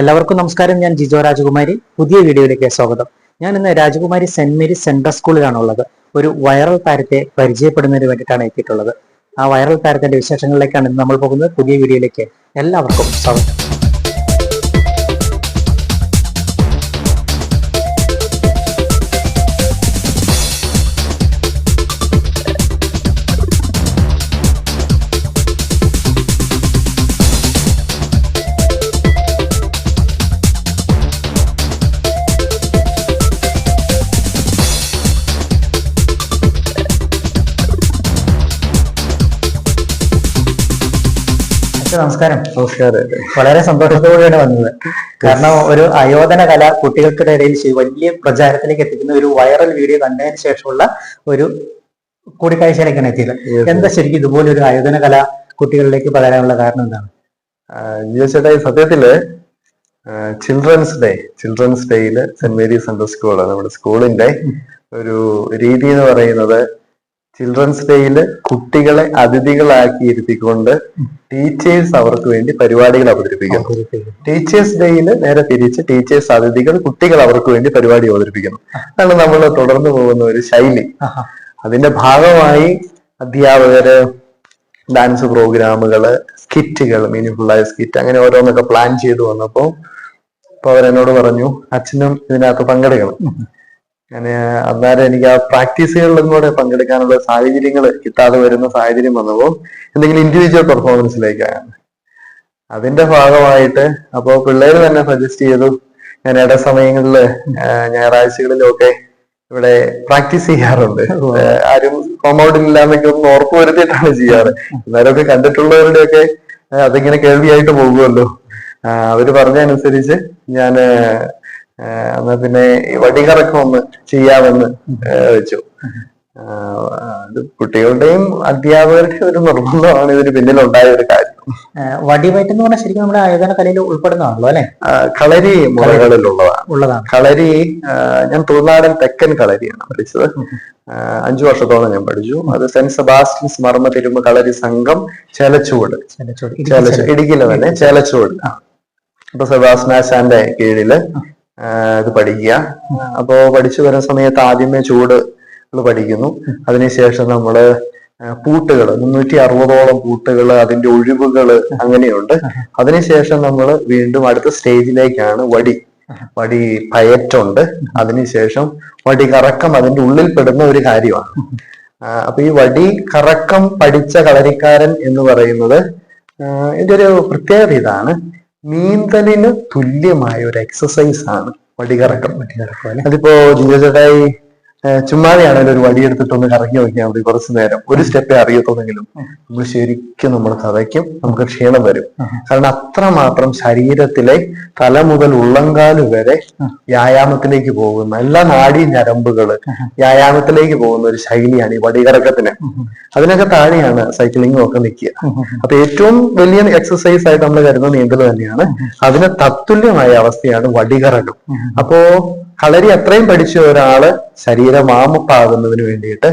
എല്ലാവർക്കും നമസ്കാരം. ഞാൻ ജിജോ രാജകുമാരി. പുതിയ വീഡിയോയിലേക്ക് സ്വാഗതം. ഞാൻ ഇന്ന് രാജകുമാരി സെന്റ് മേരീസ് സെൻട്രൽ സ്കൂളിലാണ് ഉള്ളത് ഒരു വൈറൽ താരത്തെ പരിചയപ്പെടുന്നതിന് വേണ്ടിയിട്ടാണ് എത്തിയിട്ടുള്ളത്. ആ വൈറൽ താരത്തിന്റെ വിശേഷങ്ങളിലേക്കാണ് ഇന്ന് നമ്മൾ പോകുന്നത്. പുതിയ വീഡിയോയിലേക്ക് എല്ലാവർക്കും സ്വാഗതം. നമസ്കാരം. നമസ്കാരം. വളരെ സന്തോഷത്തോടെയാണ് വന്നത്. കാരണം ഒരു അയോധന കല കുട്ടികൾക്കിടെ ഇടയിൽ വലിയ പ്രചാരത്തിലേക്ക് എത്തിക്കുന്ന ഒരു വൈറൽ വീഡിയോ കണ്ടതിന് ശേഷമുള്ള ഒരു കൂടിക്കാഴ്ചയിലേക്കാണ് എത്തിയത്. എന്താ ശരിക്കും ഇതുപോലെ ഒരു അയോധന കല കുട്ടികളിലേക്ക് പകരാനുള്ള കാരണം എന്താണ്? ചേട്ടാ സത്യത്തിൽ ചിൽഡ്രൻസ് ഡേ ചിൽഡ്രൻസ് ഡേയിൽ സെന്റ് മേരീസ് സെൻട്രൽ സ്കൂൾ നമ്മുടെ സ്കൂളിന്റെ ഒരു രീതി എന്ന് പറയുന്നത് ചിൽഡ്രൻസ് ഡേയിൽ കുട്ടികളെ അതിഥികളാക്കി ഇരുത്തിക്കൊണ്ട് ടീച്ചേഴ്സ് അവർക്ക് വേണ്ടി പരിപാടികൾ അവതരിപ്പിക്കുന്നു. ടീച്ചേഴ്സ് ഡേയിൽ നേരെ തിരിച്ച് ടീച്ചേഴ്സ് അതിഥികൾ കുട്ടികൾ അവർക്ക് വേണ്ടി പരിപാടി അവതരിപ്പിക്കുന്നു. അതാണ് നമ്മൾ തുടർന്നു പോകുന്ന ഒരു ശൈലി. അതിന്റെ ഭാഗമായി അധ്യാപകര് ഡാൻസ് പ്രോഗ്രാമുകൾ സ്കിറ്റുകൾ മീനിങ് ആയ സ്കിറ്റ് അങ്ങനെ ഓരോന്നൊക്കെ പ്ലാൻ ചെയ്തു വന്നപ്പോ അപ്പൊ അവരെന്നോട് പറഞ്ഞു അച്ഛനും ഇതിനകത്ത് പങ്കെടുക്കണം. അങ്ങനെ അന്നേരം എനിക്ക് ആ പ്രാക്ടീസുകളിലും കൂടെ പങ്കെടുക്കാനുള്ള സാഹചര്യങ്ങൾ കിട്ടാതെ വരുന്ന സാഹചര്യം വന്നപ്പോൾ എന്തെങ്കിലും ഇൻഡിവിജ്വൽ പെർഫോമൻസിലേക്കാണ് അതിന്റെ ഭാഗമായിട്ട് അപ്പോൾ പിള്ളേര് തന്നെ സജസ്റ്റ് ചെയ്തു ഞാൻ ഇട സമയങ്ങളിൽ ഞായറാഴ്ചകളിലൊക്കെ ഇവിടെ പ്രാക്ടീസ് ചെയ്യാറുണ്ട്. ആരും കോമ്പൗണ്ടിൽ ഇല്ലാന്നൊക്കെ ഒന്ന് ഉറപ്പ് വരുത്തിയിട്ടാണ് ചെയ്യാറ്. എന്നാലൊക്കെ കണ്ടിട്ടുള്ളവരുടെയൊക്കെ അതിങ്ങനെ കേൾവിയായിട്ട് പോകുമല്ലോ. അവർ പറഞ്ഞതനുസരിച്ച് ഞാൻ എന്നാ പിന്നെ വടികറക്കം ഒന്ന് ചെയ്യാമെന്ന് വെച്ചു. അത് കുട്ടികളുടെയും അധ്യാപകരുടെയും ഒരു നിർബന്ധമാണ് ഇതിന് പിന്നിലുണ്ടായ ഒരു കാര്യം. വടിവയറ്റം എന്ന് പറഞ്ഞാൽ ശരിക്കും നമ്മുടെ ആയോധന കലയിൽ ഉൾപ്പെടുന്നതാണല്ലോ അല്ലെ? കളരി മുറകളിലുള്ളതാണ്. ഉള്ളതാണ്. കളരി ഞാൻ തുളുനാടൻ തെക്കൻ കളരിയാണ് പഠിച്ചത്. അഞ്ചു വർഷത്തോളം ഞാൻ പഠിച്ചു. അത് സെന്റ് സെബാസ്റ്റ്യൻസ് മർമ്മ തിരുമ്പ് കളരി സംഘം ചേലച്ചുവട്. ചേലച്ചുവട്. ചേലച്ചു ഇടുക്കിയിലെ തന്നെ ചേലച്ചുവട്. അപ്പൊ സെബാസ്റ്റിനാശാന്റെ കീഴിൽ ഇത് പഠിക്കുക. അപ്പോ പഠിച്ചു വരുന്ന സമയത്ത് ആദ്യമേ ചൂട് പഠിക്കുന്നു. അതിനുശേഷം നമ്മൾ പൂട്ടുകൾ മുന്നൂറ്റി അറുപതോളം പൂട്ടുകൾ അതിന്റെ ഒഴിവുകൾ അങ്ങനെയുണ്ട്. അതിനുശേഷം നമ്മൾ വീണ്ടും അടുത്ത സ്റ്റേജിലേക്കാണ് വടി. വടി പയറ്റുണ്ട്. അതിനുശേഷം വടി കറക്കം അതിന്റെ ഉള്ളിൽ പെടുന്ന ഒരു കാര്യമാണ്. അപ്പൊ ഈ വടി കറക്കം പഠിച്ച കളരിക്കാരൻ എന്ന് പറയുന്നത് ഇതിന്റെ ഒരു പ്രത്യേകത ഇതാണ്. നീന്തലിന് തുല്യമായ ഒരു എക്സസൈസ് ആണ് വടികറക്കം വടികറക്കം അതിപ്പോ ജിജോ ചുമ്മാതെയാണെങ്കിലും ഒരു വടിയെടുത്തിട്ടൊന്ന് കറങ്ങി നോക്കിയാൽ മതി കുറച്ച് നേരം. ഒരു സ്റ്റെപ്പേ അറിയത്തുള്ളെങ്കിലും നമ്മൾ ശരിക്കും നമ്മൾ കഥയ്ക്കും നമുക്ക് ക്ഷീണം വരും. കാരണം അത്രമാത്രം ശരീരത്തിലെ തല മുതൽ ഉള്ളങ്കാൽ വരെ വ്യായാമത്തിലേക്ക് പോകുന്ന എല്ലാ നാഡീ ഞരമ്പുകൾ വ്യായാമത്തിലേക്ക് പോകുന്ന ഒരു ശൈലിയാണ് ഈ വടികറക്കത്തിന്. അതിനൊക്കെ താഴെയാണ് സൈക്ലിങ്ങും ഒക്കെ നിൽക്കുക. അപ്പൊ ഏറ്റവും വലിയ എക്സസൈസ് ആയിട്ട് നമ്മൾ കരുതുന്ന നീന്തൽ തന്നെയാണ് അതിന് തത്തുല്യമായ അവസ്ഥയാണ് വടികറക്കം. അപ്പോ കളരി അത്രയും പഠിച്ച ഒരാൾ ശരീരമാമപ്പാകുന്നതിന് വേണ്ടിയിട്ട്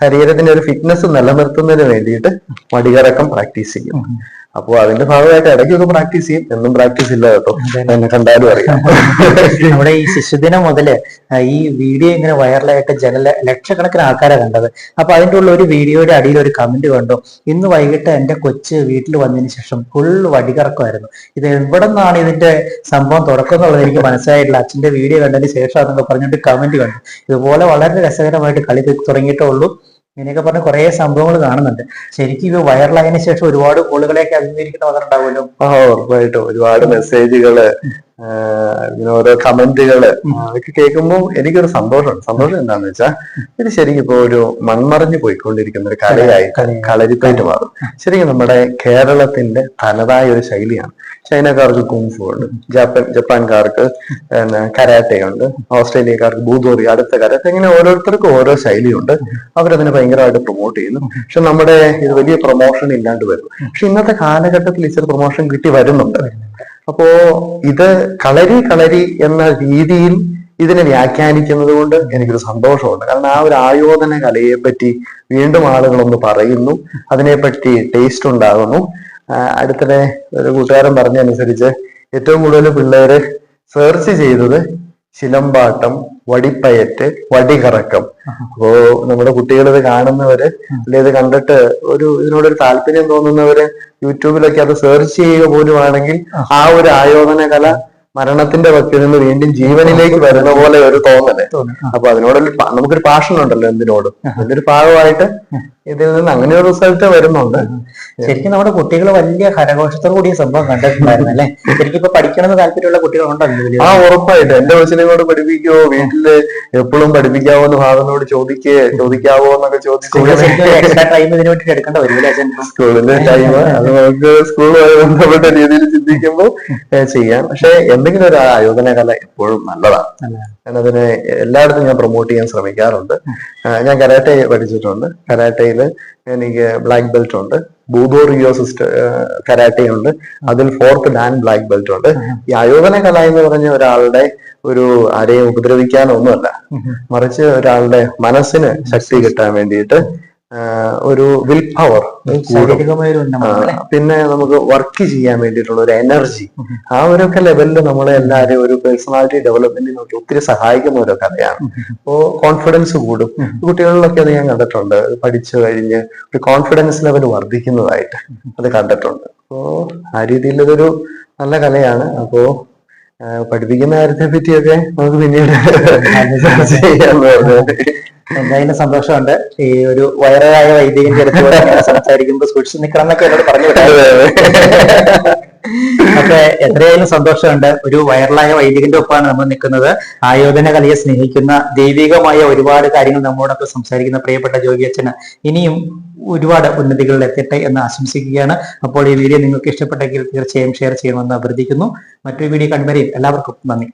ശരീരത്തിന്റെ ഒരു ഫിറ്റ്നസ് നിലനിർത്തുന്നതിന് വേണ്ടിയിട്ട് വടികറക്കം പ്രാക്ടീസ് ചെയ്യും. അപ്പോ അതിന്റെ ഭാഗമായിട്ട് ഇടയ്ക്കൊക്കെ പ്രാക്ടീസ് ചെയ്യും. എന്നും പ്രാക്ടീസ് ഇല്ല കേട്ടോ. എന്നെ കണ്ടാലും അറിയാം. നമ്മുടെ ഈ ശിശുദിനം മുതൽ ഈ വീഡിയോ ഇങ്ങനെ വൈറലായിട്ട് ജനല ലക്ഷക്കണക്കിന് ആൾക്കാരെ കണ്ടത്. അപ്പൊ അതിന്റെ ഉള്ള ഒരു വീഡിയോയുടെ അടിയിൽ ഒരു കമന്റ് കണ്ടു. ഇന്ന് വൈകിട്ട് എന്റെ കൊച്ച് വീട്ടിൽ വന്നതിന് ശേഷം ഫുൾ വടികറക്കമായിരുന്നു. ഇത് എവിടെ നിന്നാണ് ഇതിന്റെ സംഭവം തുടക്കം എന്നുള്ളത് എനിക്ക് മനസ്സിലായിട്ടില്ല അച്ഛന്റെ വീഡിയോ കണ്ടതിന് ശേഷം അതൊക്കെ പറഞ്ഞിട്ട് കമന്റ് കണ്ടു. ഇതുപോലെ വളരെ രസകരമായിട്ട് കളി തുടങ്ങിയിട്ടേ ഉള്ളൂ. ഇങ്ങനെയൊക്കെ പറഞ്ഞ കുറെ സംഭവങ്ങൾ കാണുന്നുണ്ട്. ശരിക്കും ഇത് വൈറലായതിനു ശേഷം ഒരുപാട് കോളുകളെയൊക്കെ അഭിമുഖീകരിക്കുന്ന വന്നിട്ടുണ്ടാവുമല്ലോ? ഉറപ്പായിട്ടും. ഒരുപാട് മെസ്സേജുകൾ ഓരോ കമന്റുകൾ. അതൊക്കെ കേൾക്കുമ്പോൾ എനിക്കൊരു സന്തോഷം. സന്തോഷം എന്താന്ന് വെച്ചാൽ ഇത് ശരിക്കും ഇപ്പൊ ഒരു മൺമറഞ്ഞു പോയിക്കൊണ്ടിരിക്കുന്ന ഒരു കലയായി കളരിപ്പായിട്ട് മാറും. ശരിക്കും നമ്മുടെ കേരളത്തിന്റെ തനതായ ഒരു ശൈലിയാണ്. ചൈനക്കാർക്ക് കുംഫു ഉണ്ട് ജപ്പാൻ ജപ്പാൻകാർക്ക് കരാട്ടയുണ്ട് ഓസ്ട്രേലിയക്കാർക്ക് ബൂദോറി അടുത്ത കരാട്ട ഇങ്ങനെ ഓരോരുത്തർക്കും ഓരോ ശൈലിയുണ്ട്. അവരതിനെ ഭയങ്കരമായിട്ട് പ്രൊമോട്ട് ചെയ്യുന്നു. പക്ഷെ നമ്മുടെ ഇത് വലിയ പ്രൊമോഷൻ ഇല്ലാണ്ട് വരും പക്ഷെ ഇന്നത്തെ കാലഘട്ടത്തിൽ ഇച്ചിരി പ്രൊമോഷൻ കിട്ടി വരുന്നുണ്ട്. അപ്പോ ഇത് കളരി കളരി എന്ന രീതിയിൽ ഇതിനെ വ്യാഖ്യാനിക്കുന്നത് കൊണ്ട് എനിക്കൊരു സന്തോഷമുണ്ട്. കാരണം ആ ഒരു ആയോധന കലയെ പറ്റി വീണ്ടും ആളുകളൊന്ന് പറയുന്നു. അതിനെപ്പറ്റി ടേസ്റ്റ് ഉണ്ടാകുന്നു. അടുത്തിടെ ഒരു കൂട്ടുകാരൻ പറഞ്ഞതനുസരിച്ച് ഏറ്റവും കൂടുതൽ പിള്ളേര് സെർച്ച് ചെയ്തത് ശിലമ്പാട്ടം വടിപ്പയറ്റ് വടികറക്കം. അപ്പോ നമ്മുടെ കുട്ടികൾ ഇത് കാണുന്നവര് അല്ലെ ഇത് കണ്ടിട്ട് ഒരു ഇതിനോടൊരു താല്പര്യം തോന്നുന്നവര് യൂട്യൂബിലൊക്കെ അത് സെർച്ച് ചെയ്യുക പോലും ആണെങ്കിൽ ആ ഒരു ആയോധന കല മരണത്തിന്റെ വക്കിൽ നിന്ന് വീണ്ടും ജീവനിലേക്ക് വരുന്ന പോലെ ഒരു തോന്നൽ. അപ്പൊ അതിനോടൊരു നമുക്കൊരു പാഷൻ ഉണ്ടല്ലോ എന്തിനോട്. അതിന്റെ ഒരു ഭാഗമായിട്ട് ഇതിൽ നിന്ന് അങ്ങനെ ഒരു റിസൾട്ട് വരുന്നുണ്ട് ശരിക്കും നമ്മുടെ കുട്ടികൾ വലിയ കരഘോഷത്തോടു കൂടിയ സംഭവം കണ്ടിട്ടുണ്ടായിരുന്നു അല്ലെ? ശരിക്കും ഇപ്പൊ പഠിക്കണമെന്ന് താല്പര്യമുള്ള കുട്ടികളുണ്ടോ അതിന് വലിയ ആ ഉറപ്പായിട്ട്. എന്റെ കൊച്ചിനെ കൊണ്ട് പഠിപ്പിക്കുവോ വീട്ടിൽ എപ്പോഴും പഠിപ്പിക്കാവോ എന്ന് ഭാഗത്തോട് ചോദിക്കേ ചോദിക്കാവോ എന്നൊക്കെ ചോദിച്ചു സ്കൂളിന്റെ ടൈം അത് നമുക്ക് സ്കൂളുമായി ബന്ധപ്പെട്ട രീതിയിൽ ചിന്തിക്കുമ്പോൾ ചെയ്യാം. പക്ഷെ എന്തെങ്കിലും ഒരു ആയോധന കല എപ്പോഴും നല്ലതാണ്. ഞാൻ അതിനെ എല്ലായിടത്തും ഞാൻ പ്രൊമോട്ട് ചെയ്യാൻ ശ്രമിക്കാറുണ്ട്. ഞാൻ കരാട്ടെ പഠിച്ചിട്ടുണ്ട്. കരാട്ടയിൽ എനിക്ക് ബ്ലാക്ക് ബെൽറ്റ് ഉണ്ട്. ബൂദോ റിയോ സിസ്റ്റർ കരാട്ടയുണ്ട് അതിൽ ഫോർത്ത് ഡാൻ ബ്ലാക്ക് ബെൽറ്റ് ഉണ്ട്. ഈ ആയോധന കല എന്ന് പറഞ്ഞ ഒരാളുടെ ഒരു ആരെയും ഉപദ്രവിക്കാനൊന്നുമല്ല. മറിച്ച് ഒരാളുടെ മനസ്സിന് ശക്തി കിട്ടാൻ വേണ്ടിയിട്ട് ഒരു വിൽ പവർ പിന്നെ നമുക്ക് വർക്ക് ചെയ്യാൻ വേണ്ടിയിട്ടുള്ള ഒരു എനർജി ആ ഒരു ലെവലിൽ നമ്മളെ എല്ലാവരെയും ഒരു പേഴ്സണാലിറ്റി ഡെവലപ്മെന്റിന് നോക്കി ഒത്തിരി സഹായിക്കുന്ന ഒരു കഥയാണ് അപ്പോ കോൺഫിഡൻസ് കൂടും. കുട്ടികളിലൊക്കെ അത് ഞാൻ കണ്ടിട്ടുണ്ട്. പഠിച്ചു കഴിഞ്ഞ് ഒരു കോൺഫിഡൻസ് ലെവൽ വർദ്ധിക്കുന്നതായിട്ട് അത് കണ്ടിട്ടുണ്ട്. അപ്പോ ആ രീതിയിൽ ഇതൊരു നല്ല കലയാണ്. അപ്പോ പഠിപ്പിക്കുന്ന കാര്യത്തെ പറ്റിയൊക്കെ നമുക്ക് പിന്നീട് ചെയ്യാന്ന് പറഞ്ഞത് എന്തായാലും സന്തോഷമുണ്ട്. ഈ ഒരു വയറായ വൈദികന്റെ അടുത്ത് ഇങ്ങനെ സംസാരിക്കുമ്പോൾ സൂക്ഷിച്ച് നിൽക്കണം എന്നൊക്കെ എന്നോട് പറഞ്ഞു അപ്പൊ എത്രയായാലും സന്തോഷമുണ്ട്. ഒരു വൈറലായ വൈദികന്റെ ഒപ്പമാണ് നമ്മൾ നിൽക്കുന്നത്. ആയോധന കലയെ സ്നേഹിക്കുന്ന ദൈവികമായ ഒരുപാട് കാര്യങ്ങൾ നമ്മോടൊക്കെ സംസാരിക്കുന്ന പ്രിയപ്പെട്ട ജോഗി അച്ഛന് ഇനിയും ഒരുപാട് ഉന്നതികളിൽ എത്തട്ടെ എന്ന് ആശംസിക്കുകയാണ്. അപ്പോൾ ഈ വീഡിയോ നിങ്ങൾക്ക് ഇഷ്ടപ്പെട്ടെങ്കിൽ തീർച്ചയായും ഷെയർ ചെയ്യണമെന്ന് അഭ്യർത്ഥിക്കുന്നു. മറ്റൊരു വീഡിയോ കണ്ടുവരെയും എല്ലാവർക്കും നന്ദി.